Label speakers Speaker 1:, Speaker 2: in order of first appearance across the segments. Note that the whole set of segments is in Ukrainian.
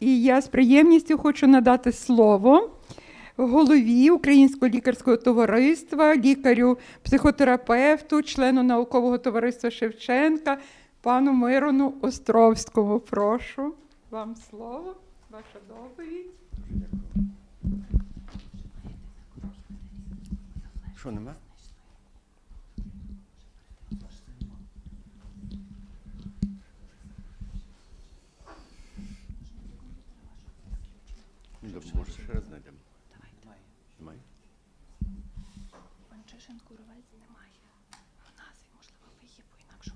Speaker 1: І я з приємністю хочу надати слово голові Українського лікарського товариства, лікарю, психотерапевту, члену наукового товариства Шевченка, пану Мирону Островському. Прошу вам слово, ваша доповідь.
Speaker 2: Що нема? Ну, добре, Може, ще раз знайдемо. Немає?
Speaker 3: Панчишин куровець немає. В назві, можливо, ви її по-інакшому назвали.
Speaker 2: Тепер зрозуміло. Добре. Ясно. Перепрошую.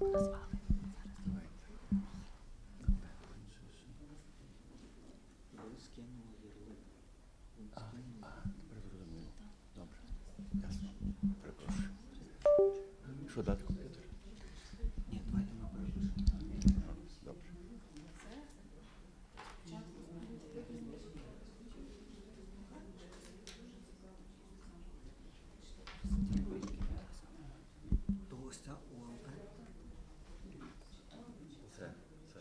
Speaker 2: Що дати комп'ютер?
Speaker 4: Ні, давайте ми перепишемо.
Speaker 2: Добре.
Speaker 4: До гостя УЛП.
Speaker 2: Це, це.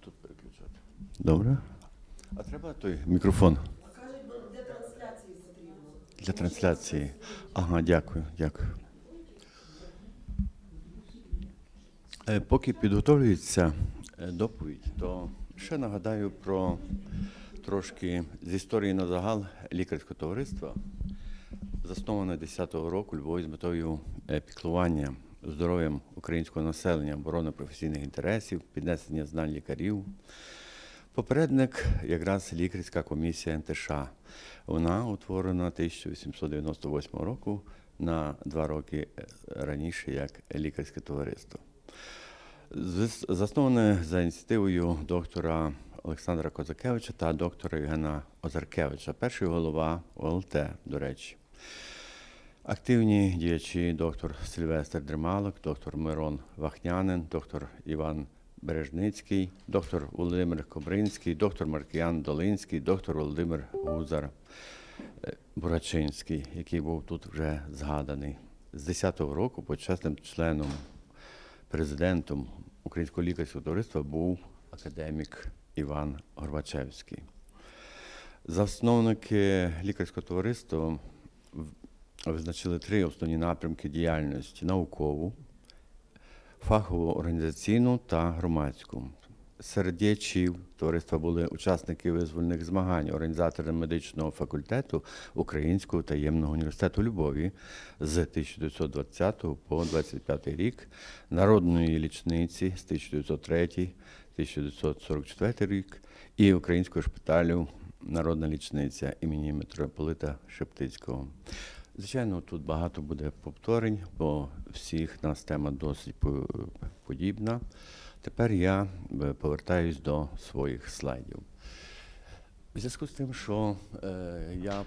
Speaker 2: Тут переключати. Добре. А треба той мікрофон? для трансляції потрібно. Для трансляції. Ага, дякую, дякую. Е, Поки підготовлюється е, доповідь, то ще нагадаю про трошки з історії на загал лікарського товариства, засноване 10-го року Львові з метою е, піклування здоров'ям українського населення, оборони професійних інтересів, піднесення знань лікарів. Попередник якраз лікарська комісія НТШ. Вона утворена 1898 року на два роки е, раніше як лікарське товариство. Зас- Засноване за ініціативою доктора Олександра Козакевича та доктора Євгена Озаркевича, перший голова ОЛТ, до речі. Активні діячі доктор Сильвестр Дремалок, доктор Мирон Вахнянин, доктор Іван Бережницький, доктор Володимир Кобринський, доктор Маркіян Долинський, доктор Володимир Гузар е, Бурачинський, який був тут вже згаданий. З 10-го року почесним членом, президентом Українського лікарського товариства був академік Іван Горбачевський. Засновники лікарського товариства визначили три основні напрямки діяльності: наукову, фахову організаційну та громадську. Серед діячів товариства були учасники визвольних змагань, організатори медичного факультету Українського таємного університету Львові з 1920 по 25 рік, народної лічниці з 1903 1944 рік і Українського шпиталю Народна лічниця імені митрополита Шептицького. Звичайно, тут багато буде повторень, бо всіх нас тема досить подібна. Тепер я е, повертаюсь до своїх слайдів. В зв'язку з тим, що е, я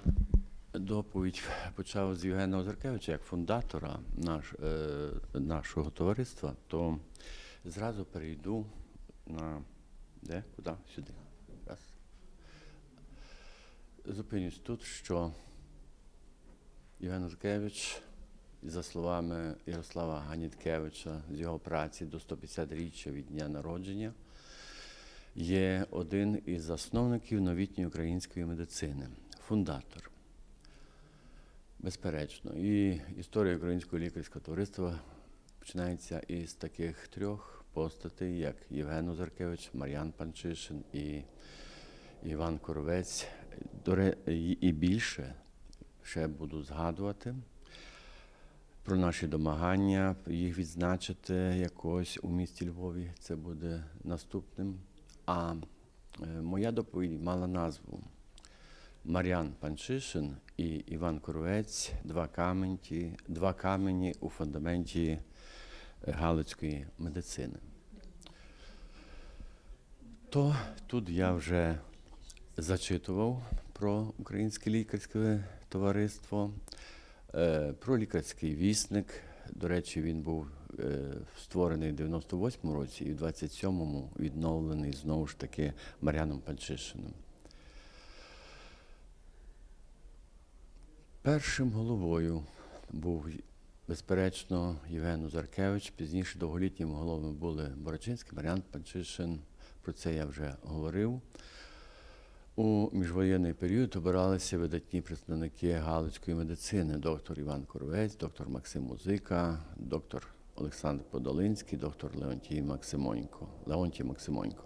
Speaker 2: доповідь почав з Євгена Озаркевича як фундатора наш, е, нашого товариства, то зразу перейду на де? Куди? Сюди. Раз. Зупинюсь тут, що Євген Озаркевич, за словами Ярослава Ганіткевича, з його праці до 150-річчя від дня народження, є один із засновників новітньої української медицини, фундатор. Безперечно. І історія Українського лікарського товариства починається із таких трьох постатей, як Євген Озаркевич, Мар'ян Панчишин і Іван Коровець. І більше ще буду згадувати про наші домагання, їх відзначити якось у місті Львові. Це буде наступним. А е, моя доповідь мала назву Мар'ян Панчишин і Іван Коровець два камені, два камені у фундаменті галицької медицини. То тут я вже зачитував про Українське лікарське товариство, е, про лікарський вісник. До речі, він був е, створений в 98-му році і в 27-му відновлений знову ж таки Мар'яном Панчишином. Першим головою був, безперечно, Євген Узаркевич. Пізніше довголітніми головами були Борочинський, Мар'ян Панчишин. Про це я вже говорив. У міжвоєнний період обиралися видатні представники галицької медицини: доктор Іван Коровець, доктор Максим Музика, доктор Олександр Подолинський, доктор Леонтій Максимонько. Леонтій Максимонько.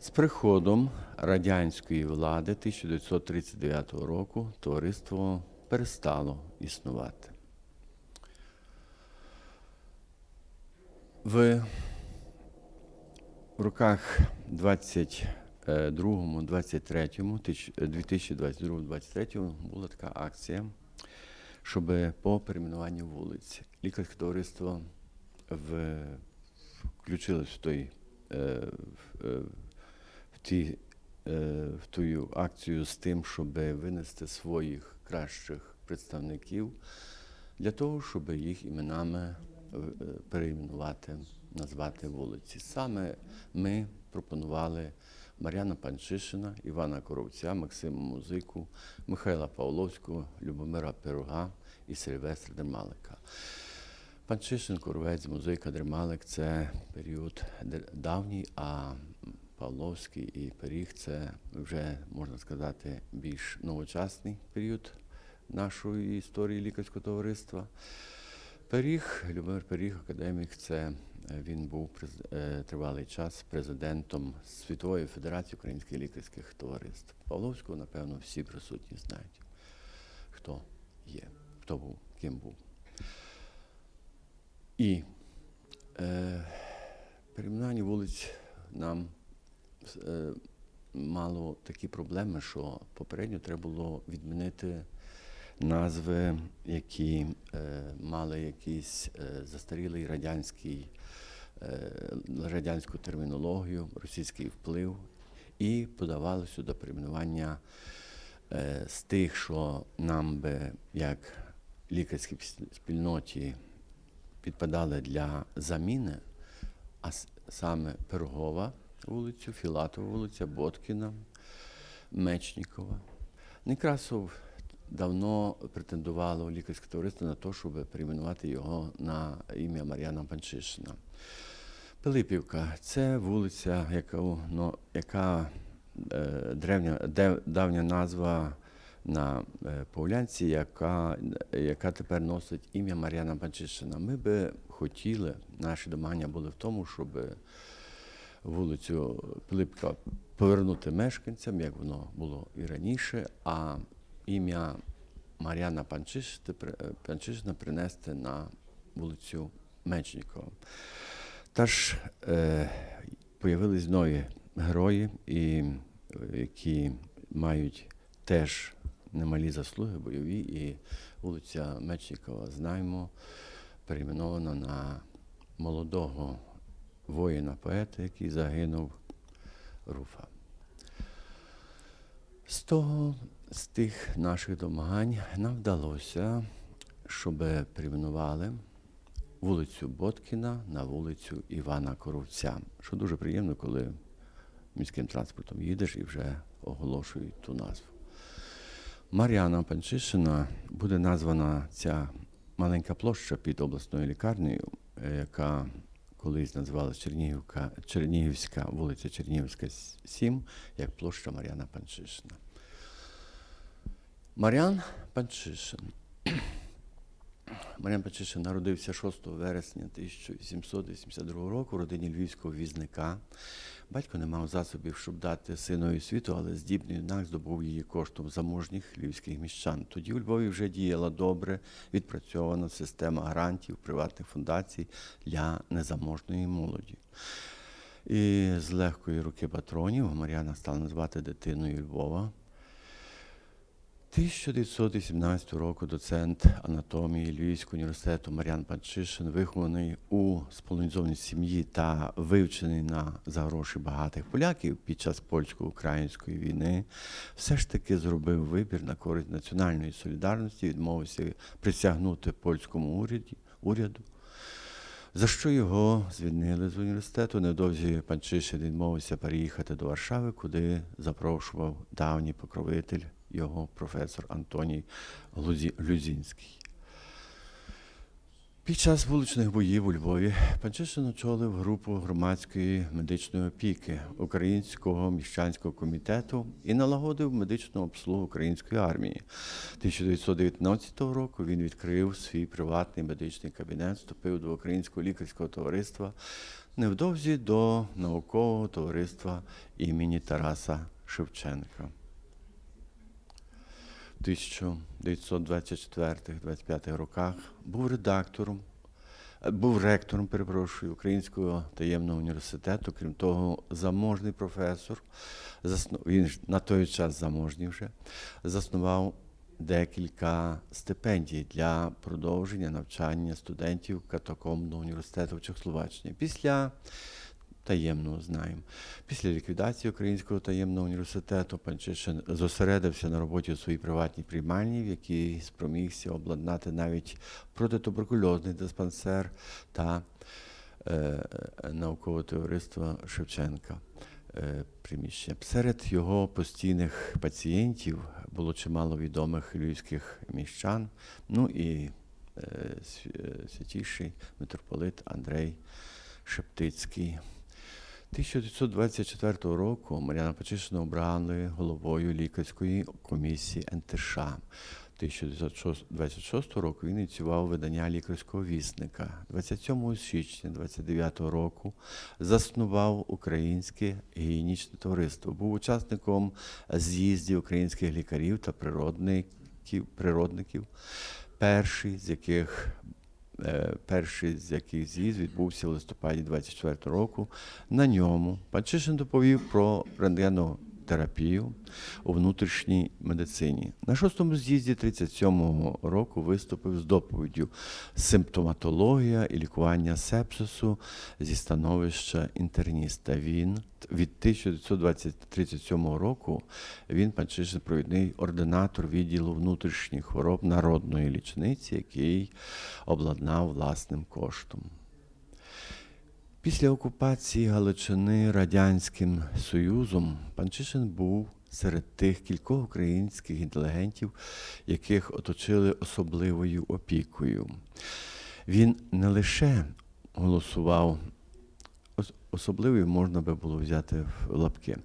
Speaker 2: З приходом радянської влади 1939 року товариство перестало існувати. В в роках 22, 23, 2022, 23 була така акція, щоб по перейменуванню вулиць лікарське товариство в, включилось в той е, в, е, в, ті, е, в ту акцію з тим, щоб винести своїх кращих представників для того, щоб їх іменами перейменувати, назвати вулиці. Саме ми пропонували Мар'яна Панчишина, Івана Коровця, Максима Музику, Михайла Павловського, Любомира Пирога і Сильвестра Дермалика. Панчишин, Коровець, Музика, Дермалик це період давній, а Павловський і Пиріг це вже, можна сказати, більш новочасний період нашої історії лікарського товариства. Пиріг, Любомир Пиріг, академік, це він був е, тривалий час президентом Світової Федерації українських лікарських товариств. Павловського, напевно, всі присутні знають, хто є, хто був, ким був. І е, перейменування вулиць нам е, мало такі проблеми, що попередньо треба було відмінити назви, які е, мали якийсь е, застарілий радянський, е, радянську термінологію, російський вплив, і подавали сюди перейменування з тих, що нам би як лікарській спільноті підпадали для заміни, а саме Пирогова вулицю, Філатова вулиця, Боткіна, Мечнікова. Некрасов давно претендувало лікарське товариство на те, щоб перейменувати його на ім'я Мар'яна Панчишина. Пилипівка це вулиця, яка, ну, яка е, древня, давня назва на е, Павлянці, яка, яка тепер носить ім'я Мар'яна Панчишина. Ми би хотіли, наші домагання були в тому, щоб вулицю Пилипка повернути мешканцям, як воно було і раніше, а ім'я Мар'яна Панчишина, Панчишина принести на вулицю Мечнікова. Тож е, появились нові герої, і, е, які мають теж немалі заслуги бойові, і вулиця Мечнікова, знаємо, перейменована на молодого воїна-поета, який загинув Руфа. З того, з тих наших домагань нам вдалося, щоб перейменували вулицю Боткіна на вулицю Івана Коровця. Що дуже приємно, коли міським транспортом їдеш і вже оголошують ту назву. Мар'яна Панчишина буде названа ця маленька площа під обласною лікарнею, е, яка колись називалась Чернігівка, Чернігівська вулиця Чернігівська, 7, як площа Мар'яна Панчишина. Мар'ян Панчишин. Мар'ян Панчишин народився 6 вересня 1882 року в родині львівського візника. Батько не мав засобів, щоб дати синові світу, але здібний юнак здобув її коштом заможніх львівських міщан. Тоді у Львові вже діяла добре відпрацьована система гарантів приватних фундацій для незаможної молоді. І з легкої руки патронів Мар'яна стала назвати дитиною Львова. 1918 року доцент анатомії Львівського університету Мар'ян Панчишин, вихований у сполонізованій сім'ї та вивчений на за гроші багатих поляків під час польсько-української війни, все ж таки зробив вибір на користь національної солідарності, відмовився присягнути польському уряді, уряду. За що його звільнили з університету. Невдовзі Панчишин відмовився переїхати до Варшави, куди запрошував давній покровитель його професор Антоній Глюзінський. Під час вуличних боїв у Львові Панчишин очолив групу громадської медичної опіки Українського міщанського комітету і налагодив медичну обслугу української армії. 1919 року він відкрив свій приватний медичний кабінет, вступив до Українського лікарського товариства невдовзі до наукового товариства імені Тараса Шевченка. В 1924-25 роках був редактором, е, був ректором, перепрошую, Українського таємного університету. Крім того, заможний професор, заснов... він на той час заможній вже, заснував декілька стипендій для продовження навчання студентів катакомбного університету в Чехословаччині. Після таємного знаємо. Після ліквідації Українського таємного університету Панчишин зосередився на роботі у своїй приватній приймальні, в якій спромігся обладнати навіть протитуберкульозний диспансер та е, наукове товариство Шевченка. е, Приміщення. Серед його постійних пацієнтів було чимало відомих львівських міщан, ну і е, е, святіший митрополит Андрей Шептицький. 1924 року Мар'яна Пачишина обрали головою лікарської комісії НТШ. 1926 року він ініціював видання лікарського вісника. 27 січня 29 року заснував Українське гігієнічне товариство. Був учасником з'їздів українських лікарів та природників, природників перший з яких Перший з яких з'їзд відбувся в листопаді 24 року. На ньому Панчишин доповів про рентгенотерапію у внутрішній медицині. На шостому з'їзді 37-го року виступив з доповіддю Симптоматологія і лікування сепсису зі становища інтерніста. Він від 1937 року він Панчишин провідний ординатор відділу внутрішніх хвороб народної лічниці, який обладнав власним коштом. Після окупації Галичини Радянським Союзом Панчишин був серед тих кількох українських інтелігентів, яких оточили особливою опікою. Він не лише голосував ос- особливий можна би було взяти в лапки.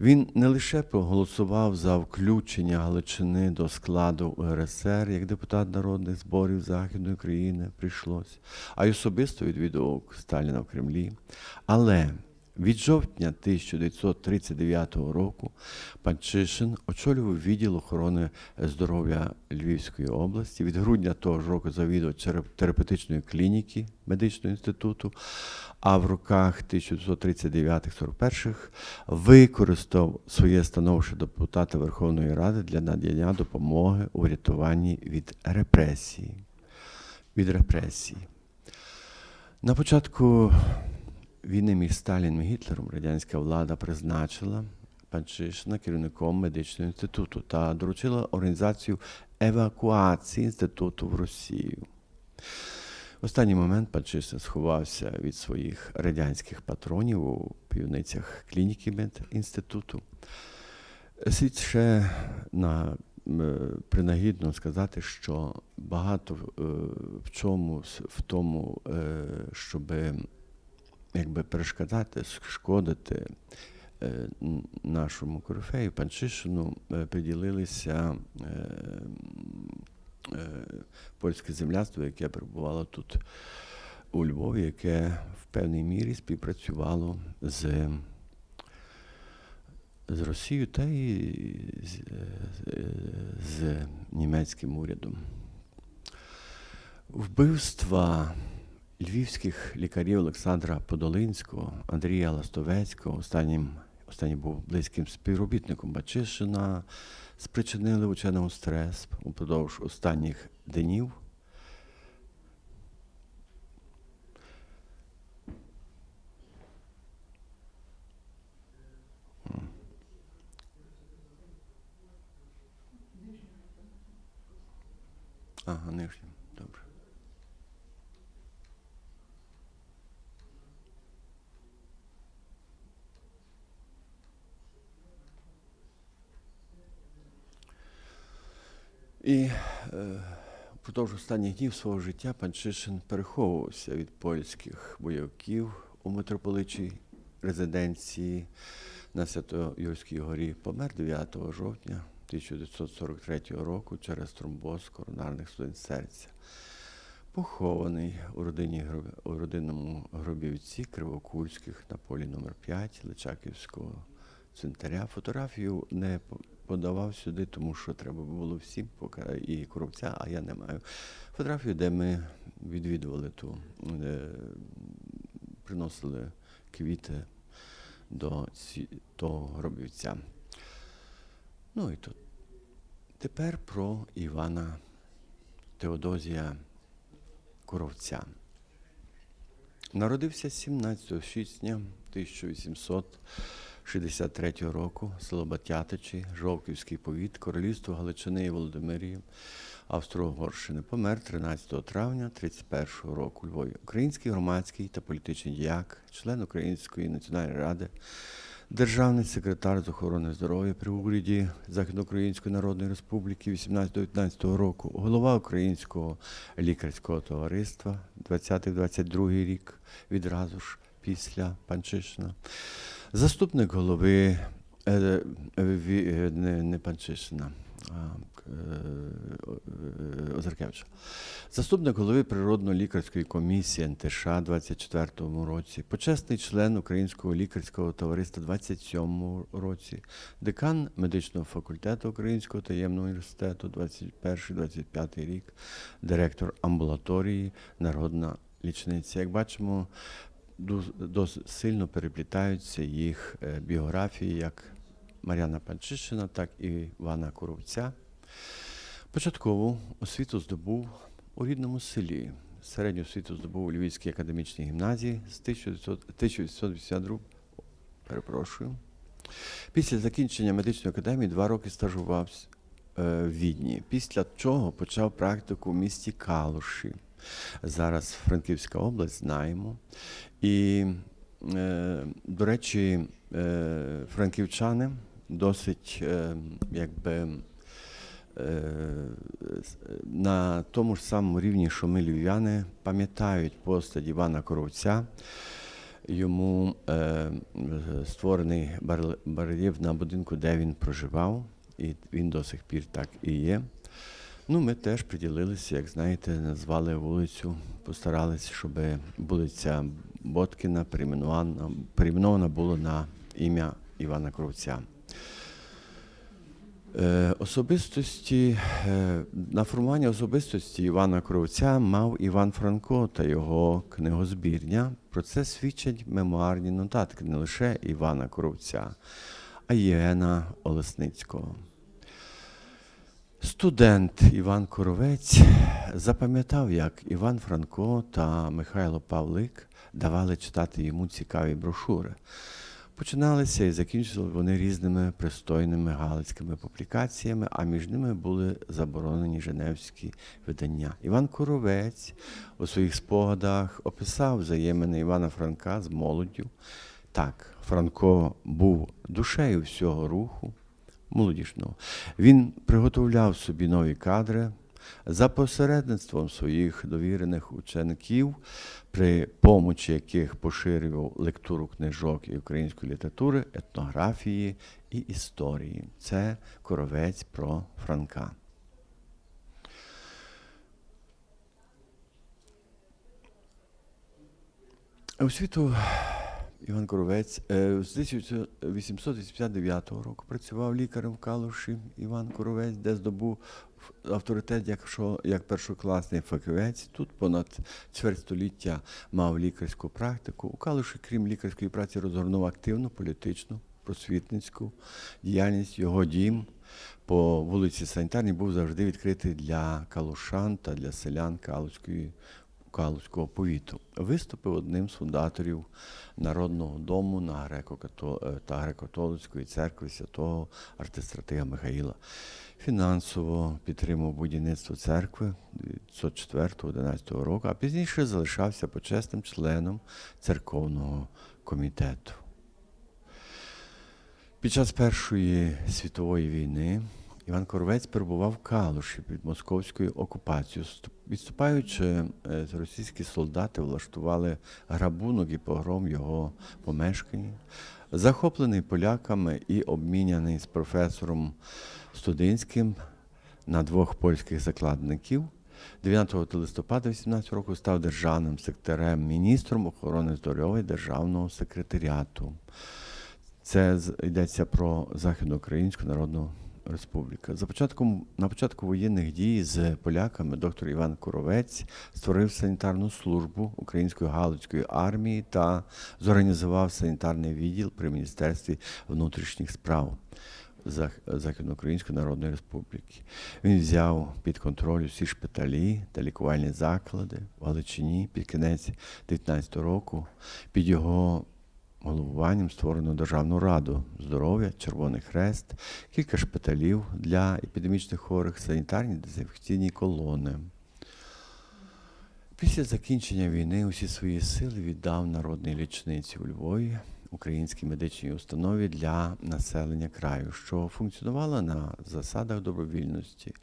Speaker 2: Він не лише проголосував за включення Галичини до складу УРСР як депутат народних зборів Західної України прийшлось, а й особисто відвідував Сталіна в Кремлі. Але від жовтня 1939 року Панчишин очолював відділ охорони здоров'я Львівської області. Від грудня того ж року завідував терап- терапевтичної клініки медичного інституту, а в роках 1939-41 використав своє становище депутата Верховної Ради для надання допомоги у врятуванні від репресії. Від репресій. На початку війни між Сталіним і Гітлером радянська влада призначила Панчишина керівником медичного інституту та доручила організацію евакуації інституту в Росію. В останній момент Панчишин сховався від своїх радянських патронів у півницях клініки медінституту. Слід ще на, е, принагідно сказати, що багато е, в чому в тому, е, щоб якби перешкодати, шкодити е, нашому корифею Панчишину, е, приділилися е, польське земляцтво, яке перебувало тут у Львові, яке в певній мірі співпрацювало з, з Росією та і з, з німецьким урядом. Вбивства львівських лікарів Олександра Подолинського, Андрія Ластовецького, останнім, останній був близьким співробітником Бачишина, спричинили ученому стрес упродовж останніх днів. Ага, нижнім, добре. І е, останніх днів свого життя пан Чишин переховувався від польських бойовиків у митрополичій резиденції на Свято-Юрській горі. Помер 9 жовтня 1943 року через тромбоз коронарних судин серця. Похований у, родині, у родинному гробівці Кривокульських на полі номер 5 Личаківського цвинтаря. Фотографію не подавав сюди, тому що треба було всім поки і коробця, а я не маю. Фотографію, де ми відвідували ту, е, приносили квіти до того гробівця. Ну і тут. Тепер про Івана Теодозія Куровця. Народився 17 січня 1863 року, село Батятичі, Жовківський повіт, Королівство Галичини і Володимирії, Австро-Угорщини. Помер 13 травня 31 року Львові. Український громадський та політичний діяк, член Української національної ради, Державний секретар з охорони здоров'я при уряді Західноукраїнської Народної Республіки 18-19 року, голова Українського лікарського товариства 20-22 рік, відразу ж після Панчишина. Заступник голови е, е, е, не, не Панчишина, а Озаркевича. Заступник голови Природно-лікарської комісії НТШ 24 році, почесний член Українського лікарського товариства 27 році, декан медичного факультету Українського таємного університету 21-25 рік, директор амбулаторії Народна лічниця. Як бачимо, досить сильно переплітаються їх е, біографії як Мар'яна Панчишина, так і Івана Коровця. Початкову освіту здобув у рідному селі. Середню освіту здобув у Львівській академічній гімназії з 1900 1982, перепрошую. Після закінчення медичної академії два роки стажувався е, в Відні, після чого почав практику в місті Калуші. Зараз Франківська область знаємо. І, е, до речі, е, франківчани досить е, якби на тому ж самому рівні, що ми львів'яни, пам'ятають постать Івана Коровця. Йому е, створений бар- барельєф на будинку, де він проживав, і він до сих пір так і є. Ну, ми теж приділилися, як знаєте, назвали вулицю, постаралися, щоб вулиця Боткіна перейменована, була на ім'я Івана Кровця. Е, Особистості е, на формування особистості Івана Кровця мав Іван Франко та його книгозбірня. Про це свідчать мемуарні нотатки не лише Івана Кровця, а й Євгена Олесницького. Студент Іван Коровець запам'ятав, як Іван Франко та Михайло Павлик давали читати йому цікаві брошури. Починалися і закінчили вони різними пристойними галицькими публікаціями, а між ними були заборонені женевські видання. Іван Коровець у своїх спогадах описав взаємини Івана Франка з молоддю. Так, Франко був душею всього руху молодіжного. Він приготовляв собі нові кадри за посередництвом своїх довірених учеників, при помочі яких поширював лектуру книжок і української літератури, етнографії і історії. Це коровець про Франка. Освіту Іван Коровець е, з 1889 року працював лікарем в Калуші Іван Коровець, де здобув авторитет як, що, як першокласний фахівець. Тут понад чверть століття мав лікарську практику. У Калуші, крім лікарської праці, розгорнув активну політичну, просвітницьку діяльність. Його дім по вулиці Санітарній був завжди відкритий для калушан та для селян Калуської Калузького повіту. Виступив одним з фундаторів Народного дому на е, та греко-католицької церкви святого артистратига Михаїла. Фінансово підтримав будівництво церкви 1904-11 року, а пізніше залишався почесним членом церковного комітету. Під час Першої світової війни Іван Коровець перебував в Калуші під московською окупацією. Відступаючи, е, російські солдати влаштували грабунок і погром його помешканні. Захоплений поляками і обміняний з професором Студинським на двох польських закладників. 9 листопада 18 року став державним секретарем міністром охорони здоров'я Державного секретаріату. Це йдеться про Західноукраїнську Народну Республіку. За початком, на початку воєнних дій з поляками доктор Іван Куровець створив санітарну службу Української Галицької армії та зорганізував санітарний відділ при Міністерстві внутрішніх справ. Західноукраїнської Народної Республіки. Він взяв під контроль усі шпиталі та лікувальні заклади в Галичині під кінець 19 року. Під його головуванням створено Державну раду здоров'я, Червоний Хрест, кілька шпиталів для епідемічних хворих, санітарні дезінфекційні колони. Після закінчення війни усі свої сили віддав народній лічниці у Львові, українській медичній установі для населення краю, що функціонувала на засадах добровільності.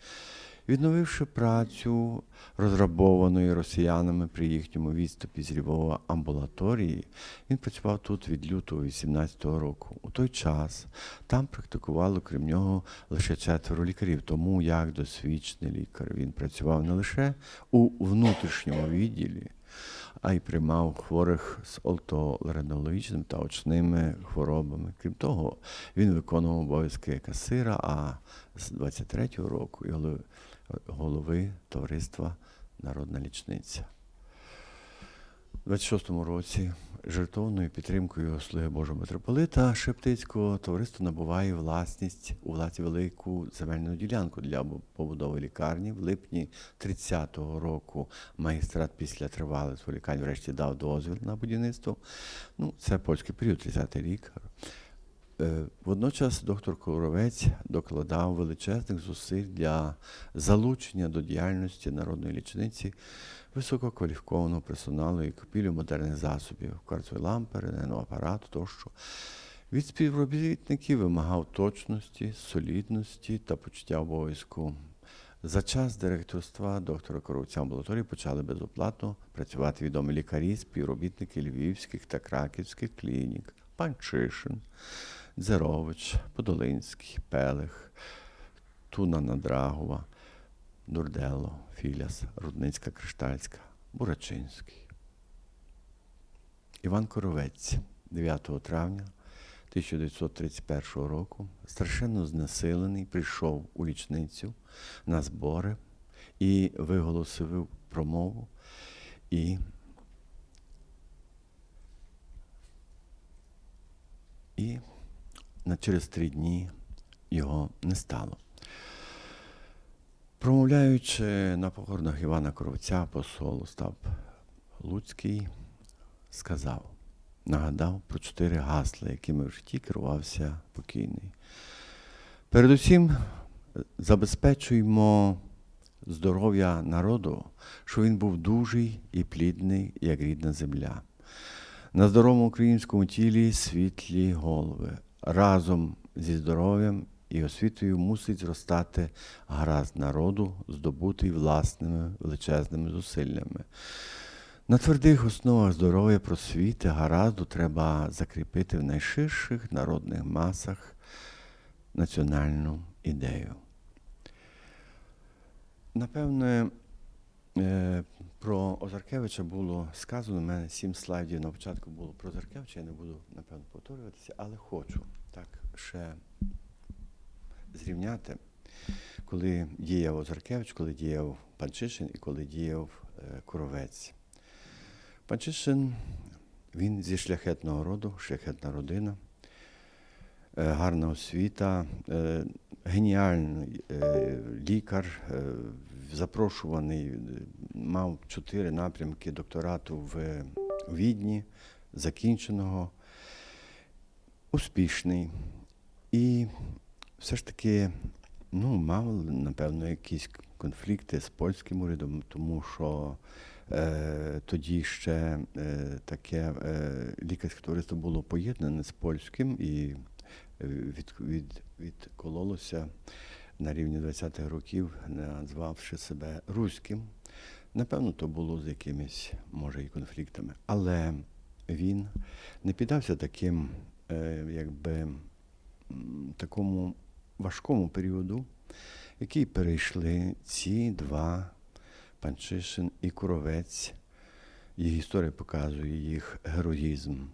Speaker 2: Відновивши працю розрабованої росіянами при їхньому відступі з Львова амбулаторії, він працював тут від лютого 18-го року. У той час там практикувало, крім нього, лише четверо лікарів. Тому як досвідчений лікар він працював не лише у внутрішньому відділі, а й приймав хворих з отоларинологічними та очними хворобами. Крім того, він виконував обов'язки касира, а з 23-го року і голови, товариства Народна лічниця. У 26-му році жертовною підтримкою Слуги Божого митрополита Шептицького товариство набуває власність у власті велику земельну ділянку для побудови лікарні. В липні 30-го року магістрат після тривалих зволікань врешті дав дозвіл на будівництво. Ну, це польський період, 30-й рік. Е, Водночас доктор Коровець докладав величезних зусиль для залучення до діяльності народної лічниці висококваліфікованого персоналу і купівлю модерних засобів, кварцової лампи, рентгенного апарату тощо. Від співробітників вимагав точності, солідності та почуття обов'язку. За час директорства доктора Коровця амбулаторії почали безоплатно працювати відомі лікарі, співробітники львівських та краківських клінік, Панчишин, Дзерович, Подолинський, Пелех, Туна Надрагова, Дурдело, Філяс, Рудницька Криштальська, Бурачинський. Іван Коровець 9 травня 1931 року страшенно знесилений прийшов у лічницю на збори і виголосив промову. І І через три дні його не стало. Промовляючи на похоронах Івана Коровця, посол Остап Луцький сказав, нагадав про чотири гасла, якими в житті керувався покійний. Передусім, забезпечуємо здоров'я народу, що він був дужий і плідний, як рідна земля. На здоровому українському тілі світлі голови. Разом зі здоров'ям і освітою мусить зростати гаразд народу, здобутий власними величезними зусиллями. На твердих основах здоров'я просвіти гаразду треба закріпити в найширших народних масах національну ідею. Напевне, про Озаркевича було сказано, у мене сім слайдів на початку було про Озаркевича, я не буду, напевно, повторюватися, але хочу так ще зрівняти, коли діяв Озаркевич, коли діяв Панчишин і коли діяв е, Куровець. Панчишин, він зі шляхетного роду, шляхетна родина, е, гарна освіта, е, геніальний е, лікар, е, запрошуваний, е, мав чотири напрямки докторату в Відні, закінченого, успішний. І все ж таки ну, мав, напевно, якісь конфлікти з польським урядом, тому що е, тоді ще е, таке е, лікарське товариство було поєднане з польським і е, від, від, відкололося на рівні 20-х років, назвавши себе руським. Напевно, то було з якимись, може, і конфліктами. Але він не піддався таким, е, якби, такому важкому періоду, який перейшли ці два Панчишин і Куровець. Їх історія показує їх героїзм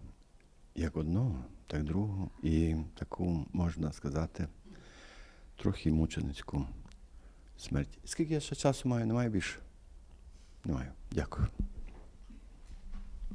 Speaker 2: як одного, так другого, і таку, можна сказати, трохи мученицьку смерть. Скільки я ще часу маю? Немає більше? Немає. Дякую.